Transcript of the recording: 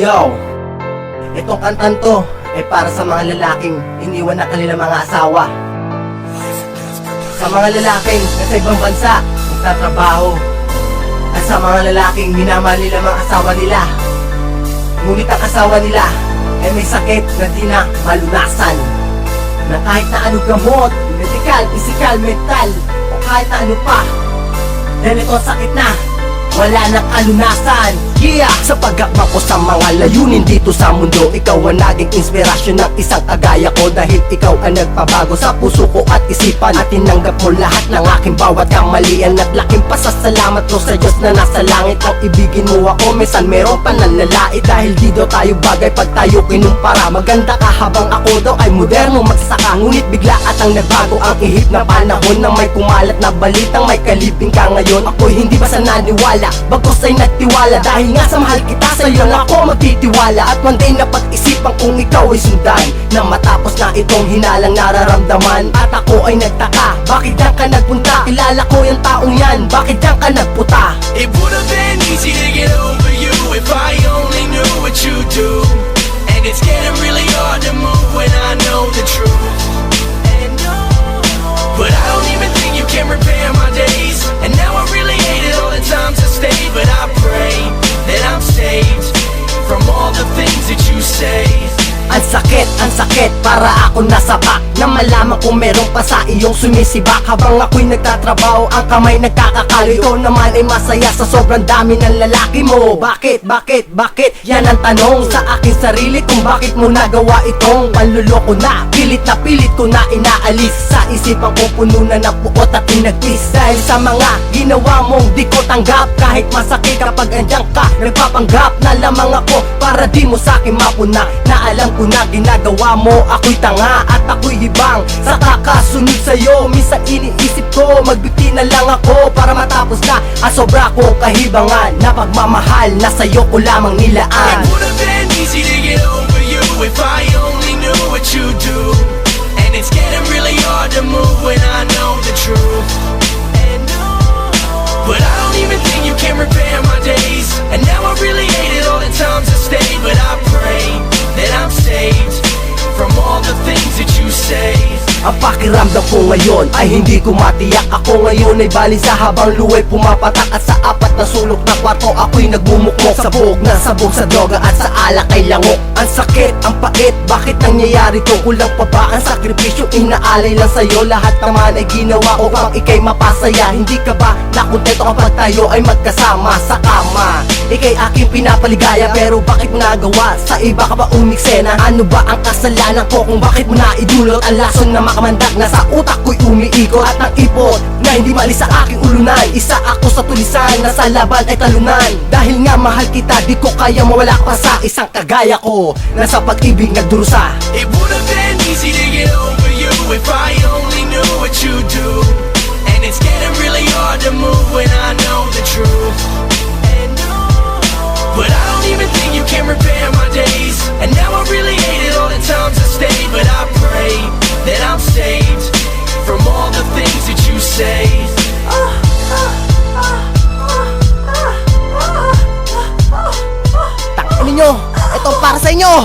Yo! Itong kantan to ay para sa mga lalaking iniwan na kanilang mga asawa. Sa mga lalaking nasa ibang bansa, nagtatrabaho. At sa mga lalaking minamahal nila mga asawa nila. Ngunit ang asawa nila ay may sakit na di na malunasan. Na kahit na anong gamot, medikal, pisikal, mental, o kahit na ano pa, dahil ito ang sakit na, wala nang kalunasan Yeah! Sa pagakma ko sa mga layunin dito sa mundo. Ikaw ang naging inspirasyon ng isang kagaya ko Dahil ikaw ang nagpabago sa puso ko at isipan. At tinanggap mo lahat ng aking bawat kamalian At laking pasasalamat ko sa Diyos na nasa langit. Ang ibigin mo ako, minsan meron pa nanlalait. Dahil di daw tayo bagay pag tayo kinumpara. Maganda ka habang ako daw ay moderno magsaka Ngunit bigla at ang nagbago ang ihip na panahon Na may kumalat na balitang may kalipin ka ngayon. Ako'y hindi basta naniwala, bagos ay nagtiwala Dahil nga sa mahal kita, sa'yo lang ako magtitiwala At one day na pag-isipan kung ikaw ay sundan Na matapos na itong hinalang nararamdaman At ako ay nagtaka, bakit diyan ka nagpunta? Kilala ko yung taong yan, bakit diyan ka nagputa? It would have been easy to get over you if I only knew what you do. You say. Ang sakit, ang sakit, para ako nasabak Na malaman kung meron pa sa iyong sumisibak Habang ako'y nagtatrabaho, ang kamay nagkakakalo. Ikaw naman ay masaya sa sobrang dami ng lalaki mo. Bakit, bakit, bakit? Yan ang tanong sa aking sarili Kung bakit mo nagawa itong panluloko na. Pilit na pilit ko na inaalis. Sa isipan ko puno na ng puot at pinagtis Dahil sa mga ginawa mong di ko tanggap Kahit masakit kapag andyan ka Nagpapanggap na lamang ako Para di mo sa akin mapuna. Na alam ko na ginagawa mo Ako'y tanga at ako'y hibang Sa kakasunod sa'yo. Minsan iniisip ko Magbiti na lang ako Para matapos na. Ang sobra kong kahibangan Na pagmamahal Na sa'yo ko lamang nilaan. It would been easy to get over you if I only knew what you do. And it's getting really hard to move when I ko ngayon. Ay hindi ko matiyak. Ako ngayon ay balisa habang luway pumapatak At sa apat na sulok na kwarto ako'y nagmumukmok Sabog na sabog sa droga at sa alak ay langok Ang sakit, ang pait, bakit nangyayari to? Kulang pa ba ang sakripisyo? Inaalay lang sa'yo Lahat naman ay ginawa upang ikay mapasaya Hindi ka ba nakontento kapag tayo ay magkasama sa kama? Ikay aking pinapaligaya pero bakit mo nagawa? Sa iba ka ba umiksena? Ano ba ang kasalanan ko kung bakit mo naidulot Ang lason na makamandag na sa utak ko'y umiikot At ang ipot na hindi maalis sa aking ulunan Isa ako sa tulisan na sa laban ay talunan Dahil nga mahal kita di ko kaya mawala pa sa isang kagaya ko Na sa pag-ibig nagdurusa. It would have been easy to get over you If I only knew what you do. And it's getting really hard to move when I know the truth. But I don't even think you can repay say oh, oh, oh, oh, oh, oh, oh, oh, ninyo! Ito para sa inyo!